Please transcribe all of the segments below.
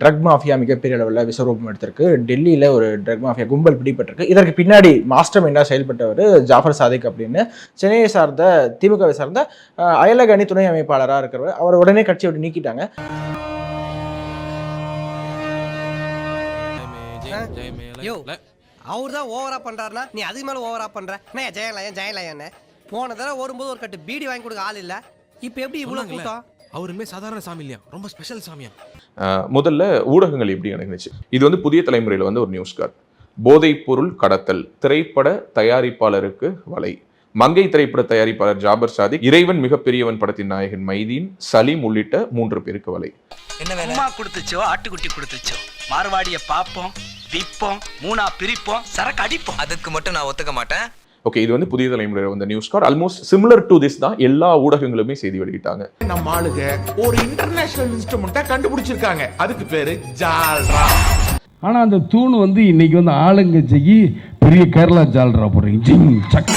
Drug mafia மிகப்பெரிய அளவில் விஸ்வரூபம் எடுத்திருக்கு. டெல்லியில் ஒரு ட்ரக் மாஃபியா கும்பல் பிடிபட்டிருக்கு. இதற்கு பின்னாடி மாஸ்டர் மைண்டாக செயல்பட்டவர் ஜாஃபர் சாதிக் அப்படின்னு சென்னையை சார்ந்த திமுகவை சார்ந்த அயலக அணி துணை அமைப்பாளராக இருக்கிறவர். அவர் உடனே கட்சியை விட்டு நீக்கிட்டாங்க. யோ அவர் தான் ஓவரா பண்றாருனா நீ அதுக்கு மேல ஓவரா பண்ற? நான் ஜெயலயன் ஜெயலயன் போன தடவை வரும்போது ஒரு கட்டு பீடி வாங்கி கொடுக்க ஆள் இல்ல. இப்போ எப்படி இவ்வளவு சொன்னாங்கல்ல. கூட்டம்? அவருமே சாதாரண சாமி இல்லையா ரொம்ப ஸ்பெஷல் சாமியா? முதல்ல ஊடகங்கள் எப்படி அணுகுனுச்சு இது வந்து புதிய தலைமுறையில் வந்து ஒரு நியூஸ் கார்டு போதைப் பொருள் கடத்தல் திரைப்பட தயாரிப்பாளருக்கு வலை. மங்கை திரைப்பட தயாரிப்பாளர் ஜாபர் சாதிக் இறைவன் மிகப்பெரியவன் படத்தின் நாயகன் மைதீன் சலீம் உள்ளிட்ட மூன்று பேருக்கு வலை? அம்மா கொடுத்துச்சோ ஆட்டுக்குட்டி கொடுத்துச்சோ? மார்வாடிய பாப்போம் விப்போம் மூணா பிரிப்போம் சரக்கு அடிப்போம். அதுக்கு மட்டும் நான் ஒத்துக்க மாட்டேன். ஓகே இது வந்து புதிய தலைமுறையில் வந்த news card almost similar to this தான் எல்லா ஊடகங்களுமே செய்தி வெளியிட்டாங்க. நம்ம ஆளுங்க ஒரு இன்டர்நேஷனல் இன்ஸ்ட்ருமெண்ட்டை கண்டுபிடிச்சிருக்காங்க. அதுக்கு பேரு ஜால்ரா. ஆனா அந்த தூண் வந்து இன்னைக்கு வந்து ஆளுங்கட்சிக்கு பெரிய கேரளா ஜால்ரா போடுறீங்க. ஜிங் சக்.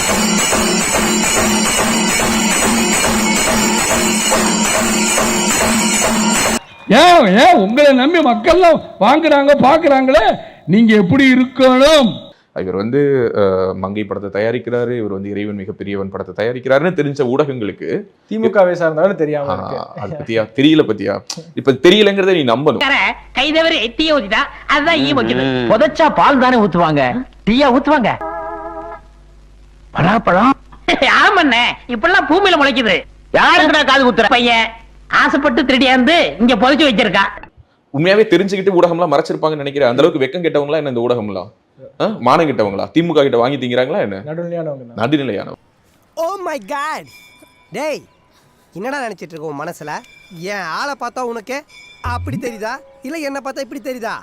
ஏன் ஏன் உங்களை நம்பி மக்கள்லாம் வாங்குறாங்க பாக்குறாங்களே. நீங்க எப்படி இருக்கணும்? இவர் வந்து மங்கை படத்தை தயாரிக்கிறாரு. இவர் வந்து இறைவன் மிகப்பெரியவன் படத்தை தயாரிக்கிறாருன்னு தெரிஞ்ச ஊடகங்களுக்கு திமுகவை சார்ந்தவர் தெரியாம அது பத்தியா? தெரியல பத்தியா? இப்ப தெரியலங்கிறத நீ நம்பணும். கை தவிர எத்திய ஊத்திட்டா அதுதான் புதைச்சா பால் தானே ஊத்துவாங்க. டீயா ஊத்துவாங்க. பலாப்பழம் ஆமண்ணே இப்பெல்லாம் பூமியில முளைக்குது. யாருக்கு நான் காது குத்துற? பையன் ஆசைப்பட்டு திருடியா இருந்து இங்க புதைச்சு வச்சிருக்கா. உண்மையாவே தெரிஞ்சுக்கிட்டு ஊடகம்லாம் மறைச்சிருப்பாங்கன்னு நினைக்கிறேன். அந்த அளவுக்கு வெக்கம் கெட்டவங்களா என்ன இந்த ஊடகம்லாம்? மானம் கெட்டவங்களா திமுக கிட்ட வாங்கி திங்கிறாங்களா என்ன? நடுநிலையானவங்க ஓ மை காட் டேய் என்னடா நினைச்சிட்டு இருக்க உன் மனசுல? என் ஆளை பார்த்தா உனக்கு அப்படி தெரியுதா? இல்ல என்ன பார்த்தா இப்படி தெரியுதா?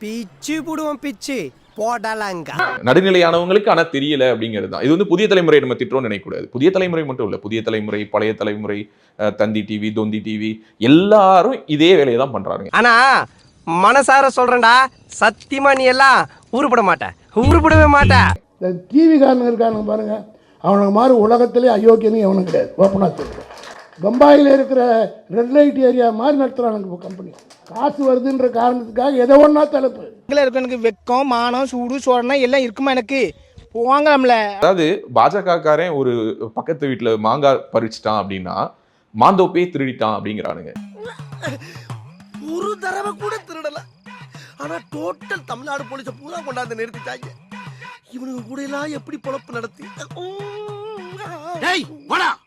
பிச்சு புடுவோம் பிச்சு. போடலாங்க. நடுநிலையானவங்களுக்கு ஆனா தெரியல அப்படிங்கிறது தான். இது வந்து புதிய தலைமுறை நம்ம திட்டுறோம்னு நினைக்கக்கூடாது. புதிய தலைமுறை மட்டும் இல்ல. புதிய தலைமுறை பழைய தலைமுறை தந்தி டிவி தொந்தி டிவி எல்லாரும் இதே வேலையை தான் பண்றாங்க ஆனா மனசார சொல்றேன்டா சத்தியமா நீ எல்லாம் உருப்பட மாட்ட உருப்படவே மாட்ட இந்த டிவி காரனுங்க இருக்கானுங்க பாருங்க. அவனுக்கு மாதிரி உலகத்திலே அயோக்கியனும் எவனும் கிடையாது. ஓப்பனாக சொல்கிறேன் பம்பாயில் இருக்கிற ரெட் லைட் ஏரியா மாதிரி நடத்துகிறானுங்க இப்போ கம்பெனி காசு வருதுன்ற காரணத்துக்காக எதை ஒன்றா தலைப்பு இருக்கு எனக்கு வெக்கம் மானம் சூடு சோழனா எல்லாம் இருக்குமா எனக்கு? போவாங்களாம்ல அதாவது பாஜக காரன் ஒரு பக்கத்து வீட்டுல மாங்காய் பறிச்சிட்டான் அப்படின்னா மாந்தோப்பே திருடிட்டான் அப்படிங்கிறானுங்க. ஒரு தடவை கூட ஆனா டோட்டல் தமிழ்நாடு போலீஸ பூரா கொண்டாந்து நிறுத்திட்டாங்க. இவனுக்கு கூட எல்லாம் எப்படி பொழப்பு நடத்தி? டேய் வாடா.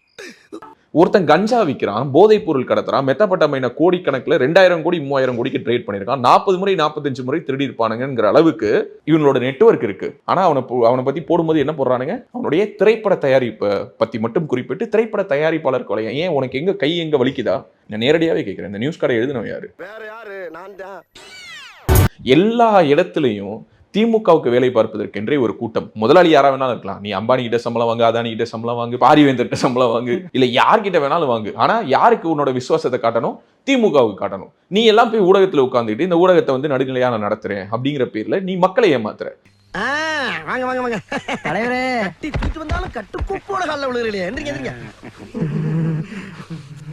ஒருத்தன் கஞ்சா விற்கிறான் போதைப் பொருள் கடத்துறான் மெத்தப்பட்டமைன கோடிக்கணக்கில் ரெண்டாயிரம் கோடி மூவாயிரம் கோடிக்கு ட்ரேட் பண்ணியிருக்கான் நாற்பது முறை நாற்பத்தஞ்சு முறை திருடி இருப்பானுங்கிற அளவுக்கு இவனோட நெட்வொர்க் இருக்கு. ஆனா அவனை போ- அவனை பத்தி போடும்போது என்ன போடுறானுங்க? அவனுடைய திரைப்பட தயாரிப்பை பத்தி மட்டும் குறிப்பிட்டு திரைப்பட தயாரிப்பாளர் கொலையா ஏன் உனக்கு எங்க கை எங்க வலிக்குதா? நான் நேரடியாவே கேட்கிறேன் இந்த நியூஸ் கடை எழுதினவன் யாரு? வேற யாரு? நான் தான். எல்லா இடத்துலையும் திமுகவுக்கு வேலை பார்ப்பதற்கென்றே ஒரு கூட்டம். முதலாளி யாரா வேணாலும் இருக்கலாம். நீ அம்பானி கிட்ட சம்பளம் வாங்கு அதானி கிட்ட சம்பளம் வாங்கு பாரிவேந்தர் கிட்ட சம்பளம் வாங்கு இல்ல யார்கிட்ட வேணாலும் வாங்கு. ஆனா யாருக்கு உன்னோட விசுவாசத்தை காட்டணும்? திமுகவுக்கு காட்டணும். நீ எல்லாம் போய் ஊடகத்துல உட்காந்துட்டு இந்த ஊடகத்தை வந்து நடுநிலையா நான் நடத்துறேன் அப்படிங்கிற பேர்ல நீ மக்களை ஏமாத்துற. வாங்க வாங்க வாங்க. தலைவரே. கட்டி தூக்கிட்டு வந்தாலும் கட்டுக்கோப்போட காலில் விழுகிறீங்களே. எந்திரிங்க எந்திரிங்க.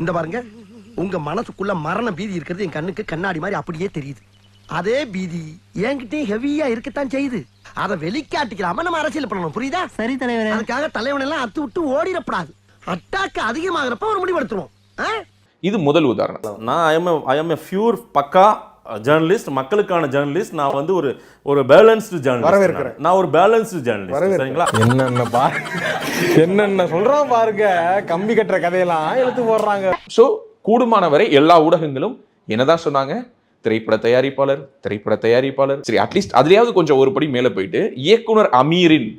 இந்த பாருங்க உங்க மனசுக்குள்ள மரண பீதி இருக்கிறது என் கண்ணுக்கு கண்ணாடி மாதிரி அப்படியே தெரியுது. அதே பீதி என்கிட்டயும் ஹெவியா இருக்கத்தான் செய்யுது. அதை வெளிக்காட்டிக்கிறாம நம்ம அரசியல் பண்ணணும். புரியுதா? சரி தலைவர். அதுக்காக தலைவன் எல்லாம் அத்து விட்டு ஓடிடக்கூடாது அட்டாக்கு அதிகமாகிறப்ப ஒரு முடிவெடுத்துருவோம்? இது முதல் உதாரணம். நான் I'm I'm a pure pakka journalist மக்களுக்கான ஜேர்னலிஸ்ட் நான் வந்து ஒரு ஒரு பேலன்ஸ்டு ஜேர்னலிஸ்ட் வரவேற்கிறேன். நான். ஒரு பேலன்ஸ்டு ஜேர்னலிஸ்ட் சரிங்களா? என்னென்ன பா என்னென்ன சொல்றான் பாருங்க. கம்பி கட்டுற கதையெல்லாம் எடுத்து போடுறாங்க. சோ கூடுமான வரை எல்லா ஊடகங்களும் என்னதான் சொன்னாங்க? திரைப்பட தயாரிப்பாளர் திரைப்பட தயாரிப்பாளர். சரி அட்லீஸ்ட் அதுலயாவது கொஞ்சம் ஒரு படி மேல போயிட்டு இயக்குனர் அமீரின்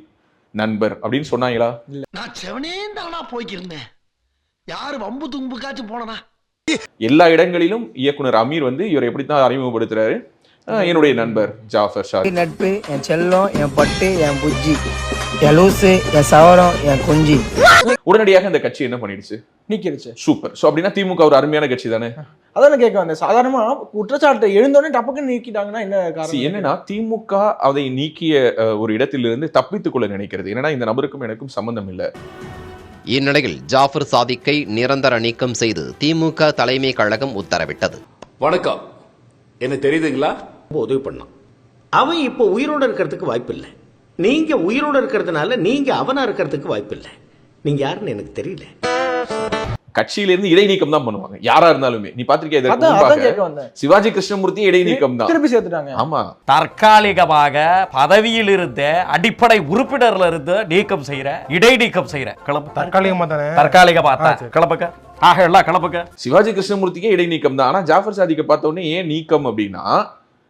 நண்பர் அப்படின்னு சொன்னாங்களா? நான் செவனே தானா போய்க்கிருந்தேன். யாரு வம்பு தும்புக்காச்சும் போனனா? எல்லா இடங்களிலும் இயக்குனர் அமீர் வந்து இவர் எப்படித்தான் அறிமுகப்படுத்துறாரு? என்னுடைய நண்பர் ஜாஃபர் ஷா நட்பு என் செல்லம் என் பட்டு என் புஜ்ஜி. என் லூசு என் சவரம் என் குஞ்சி. உடனடியாக இந்த கட்சி என்ன பண்ணிடுச்சு? நீக்கிடுச்சு. சூப்பர் சோ அப்படின்னா திமுக ஒரு அருமையான கட்சி தானே? அதான் கேட்க வந்தேன். சாதாரணமா குற்றச்சாட்டு எழுந்தோடனே டப்புக்குன்னு நீக்கிட்டாங்கன்னா என்ன காரணம்? என்னன்னா திமுக அதை நீக்கிய ஒரு இடத்திலிருந்து தப்பித்துக் கொள்ள நினைக்கிறது. என்னன்னா இந்த நபருக்கும் எனக்கும் சம்பந்தம் இல்ல. இந்நிலையில் ஜாஃபர் சாதிக்கை நிரந்தர நீக்கம் செய்து திமுக தலைமை கழகம் உத்தரவிட்டது. வணக்கம். என்ன தெரியுதுங்களா? உதவி பண்ணான். அவன் இப்போ உயிரோட இருக்கிறதுக்கு வாய்ப்பு இல்லை நீங்க உயிரோட இருக்கிறதுனால நீங்க அவனா இருக்கிறதுக்கு வாய்ப்பு இல்லை நீங்க யாருன்னு எனக்கு தெரியல. கட்சியில இருந்து இடைநீக்கம் தான் பண்ணுவாங்க. யாரா இருந்தாலுமே. நீ பாத்திருக்கியா சிவாஜி கிருஷ்ணமூர்த்தி இடைநீக்கம் தான் திருப்பி சேர்த்துட்டாங்க. ஆமா. தற்காலிகமாக பதவியில் இருந்த அடிப்படை உறுப்பினர்ல இருந்து நீக்கம் செய்யற இடைநீக்கம் செய்யற கிளம்பு. தற்காலிகமா தானே? தற்காலிக பார்த்தா கிளப்புக்க ஆக எல்லாம் கிளப்புக்க சிவாஜி கிருஷ்ணமூர்த்திக்கே இடைநீக்கம் தான் ஆனா ஜாஃபர் சாதிக்க பார்த்த உடனே ஏன் நீக்கம் அப்படின்னா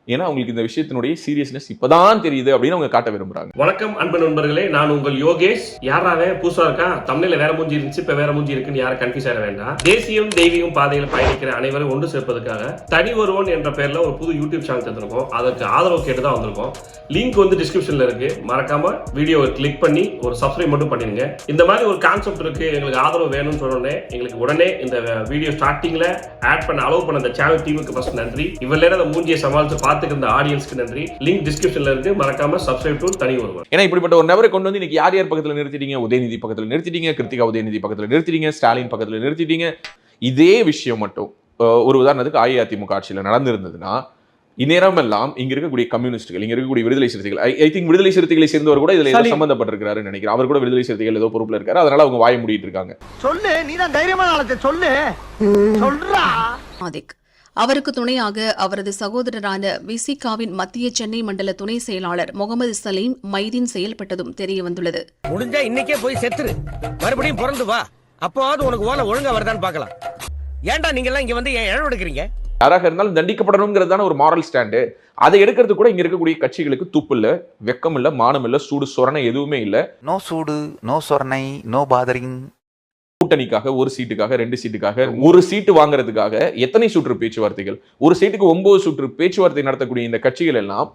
ஏன்னா அவங்களுக்கு இந்த விஷயத்தினுடைய சீரியஸ்னஸ் இப்பதான் தெரியுது அப்படின்னு அவங்க காட்ட விரும்புறாங்க. வணக்கம் அன்பு நண்பர்களே நான் உங்கள் யோகேஷ். யாராவே புதுசா இருக்கா? தமிழ்ல வேற மூஞ்சி இருந்துச்சு இப்ப வேற மூஞ்சி இருக்குன்னு யாரும் கன்ஃபியூஸ் ஆக வேண்டாம். தேசியம் தெய்வீகம் பாதையில் பயணிக்கிற அனைவரும் ஒன்று சேர்ப்பதற்காக தனி ஒருவன் என்ற பேர்ல ஒரு புது யூடியூப் சேனல் தந்திருக்கோம். அதற்கு ஆதரவு கேட்டு தான் வந்திருக்கோம். லிங்க் வந்து டிஸ்கிரிப்ஷன்ல இருக்கு. மறக்காம வீடியோவை கிளிக் பண்ணி ஒரு சப்ஸ்கிரைப் மட்டும் பண்ணிருங்க இந்த மாதிரி ஒரு கான்செப்ட் இருக்கு. எங்களுக்கு ஆதரவு வேணும்னு சொன்னோடனே எங்களுக்கு உடனே இந்த வீடியோ ஸ்டார்டிங்ல ஆட் பண்ண அலோவ் பண்ண அந்த சேனல் டீமுக்கு ஃபர்ஸ்ட் நன்றி. இவ்வளவு நேரம் அந்த மூஞ்சியை சமாளிச்சு பார்த்துக்க இந்த ஆடியன்ஸ்க்கு நன்றி. லிங்க் டிஸ்கிரிப்ஷன்ல இருக்கு. மறக்காம சப்ஸ்கிரைப் டு தனி ஒருவன் ஏன்னா இப்படிப்பட்ட ஒரு நபரை கொண்டு வந்து இன்னைக்கு யார் யார் பக்கத்துல நிறுத்திட்டீங்க? உதயநிதி பக்கத்துல நிறுத்திட்டீங்க கிருத்திகா உதயநிதி பக்கத்துல நிறுத்திட்டீங்க ஸ்டாலின் பக்கத்துல நிறுத்திட்டீங்க. இதே விஷயம் மட்டும் ஒரு உதாரணத்துக்கு அஇஅதிமுக ஆட்சியில் நடந்திருந்ததுன்னா இந்நேரம் எல்லாம் இங்க இருக்கக்கூடிய கம்யூனிஸ்டுகள் இங்க இருக்கக்கூடிய விடுதலை சிறுத்தைகள் ஐ திங்க் விடுதலை சிறுத்தைகளை சேர்ந்தவர் கூட இதுல. சம்பந்தப்பட்டிருக்கிறாரு நினைக்கிறேன். அவர் கூட விடுதலை சிறுத்தைகள் ஏதோ பொறுப்புல இருக்காரு. அதனால அவங்க வாய மூடிட்டு இருக்காங்க. சொல்லு நீ தான் தைரியமான சொல்லு. சொல்றா. அவருக்கு துணையாக அவரது சகோதரரான விசிகாவின் மத்திய சென்னை மண்டல துணை செயலாளர் முகமது சலீம் மைதீன் செயல்பட்டதும் தெரிய வந்துள்ளது முடிஞ்சா இன்னைக்கே போய் செத்துரு. மறுபடியும் பிறந்து வா. அப்போவாவது உனக்கு ஓலை ஒழுங்கா வருதான்னு பார்க்கலாம். ஏன்டா நீங்க எல்லாம் இங்க வந்து ஏன் இழவு எடுக்கிறீங்க? யாராக இருந்தாலும் தண்டிக்கப்படணுங்கிறது தானே ஒரு மாரல் ஸ்டாண்டு அதை எடுக்கிறது கூட இங்க இருக்கக்கூடிய கட்சிகளுக்கு துப்பு இல்ல வெக்கம் இல்ல மானம் இல்ல சூடு சொரணை எதுவுமே இல்ல. நோ சூடு நோ சொர்ணை நோ பாதரிங் கூட்டணிக்காக ஒரு சீட்டுக்காக ரெண்டு சீட்டுக்காக ஒரு சீட்டு வாங்குறதுக்காக எத்தனை சுற்று பேச்சுவார்த்தைகள்? ஒரு சீட்டுக்கு ஒன்பது சுற்று பேச்சுவார்த்தை நடத்தக்கூடிய இந்த கட்சிகள் எல்லாம்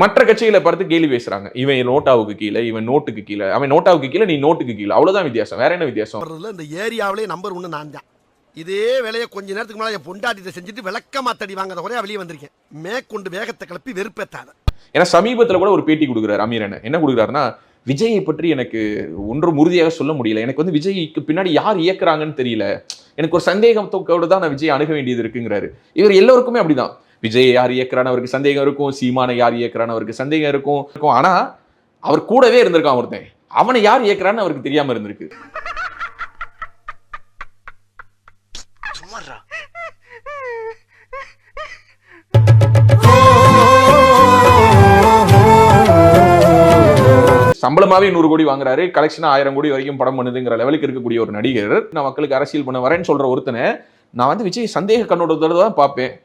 மற்ற கட்சிகளை பார்த்து கேள்வி பேசுறாங்க. இவன் நோட்டாவுக்கு கீழே இவன் நோட்டுக்கு கீழே அவன் நோட்டாவுக்கு கீழே நீ நோட்டுக்கு கீழே. அவ்வளவுதான் வித்தியாசம். வேற என்ன வித்தியாசம்? இந்த ஏரியாவிலே நம்பர் ஒன்று நான் தான். இதே வேலையை கொஞ்ச நேரத்துக்கு மேலே என் பொண்டாட்டிட்ட செஞ்சுட்டு விளக்கமா தடி வாங்காத குறையா வெளியே வந்திருக்கேன். மேற்கொண்டு வேகத்தை கிளப்பி வெறுப்பேத்தாத. ஏன்னா சமீபத்துல கூட ஒரு பேட்டி கொடுக்குறாரு அமீரன் என்ன கொடுக்குறாருன்னா விஜயை பற்றி எனக்கு ஒன்றும் உறுதியாக சொல்ல முடியல. எனக்கு வந்து விஜய்க்கு பின்னாடி யார் இயக்குறாங்கன்னு தெரியல. எனக்கு ஒரு சந்தேகத்தோட தான் நான் விஜய் அணுக வேண்டியது இருக்குங்கிறாரு. இவர் எல்லோருக்குமே அப்படிதான். விஜய் யார் இயக்குறான்னு அவருக்கு சந்தேகம் இருக்கும். சீமானை யார் இயக்குறான்னு அவருக்கு சந்தேகம் இருக்கும் இருக்கும். ஆனா அவர் கூடவே இருந்திருக்கான் ஒருத்தன். அவனை யார் இயக்குறான்னு அவருக்கு தெரியாம இருந்திருக்கு. சம்பளமாவே நூறு கோடி வாங்குறாரு. கலெக்ஷன் ஆயிரம் கோடி வரைக்கும் படம் பண்ணுதுங்கிற லெவலுக்கு இருக்கக்கூடிய ஒரு நடிகர். நான் மக்களுக்கு அரசியல் பண்ண வரேன்னு சொல்ற ஒருத்தனை நான் வந்து விஜய் சந்தேக கண்ணோட்டத்தோட தான் பார்ப்பேன்.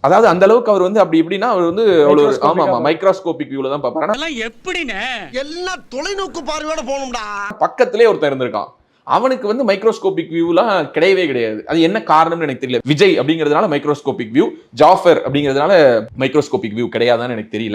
அதாவது அந்த அளவுக்கு அவர் வந்து அப்படி இப்படின்னா அவர் வந்து அவ்வளவு ஒரு- ஆமா ஆமா மைக்ரோஸ்கோபிக் வியூல தான் பார்ப்பாரு. ஆனா எப்படின்னு? எல்லாம் தொலைநோக்கு பார்வையோட போகணும்டா. பக்கத்திலே ஒருத்தன் இருந்திருக்கான். அவனுக்கு வந்து மைக்ரோஸ்கோபிக் வியூலாம் கிடையவே கிடையாது. அது என்ன காரணம்னு எனக்கு தெரியல. விஜய் அப்படிங்கிறதுனால மைக்ரோஸ்கோபிக் வியூ ஜாஃபர் அப்படிங்கிறதுனால மைக்ரோஸ்கோபிக் வியூ கிடையாதான்னு எனக்கு தெரியல.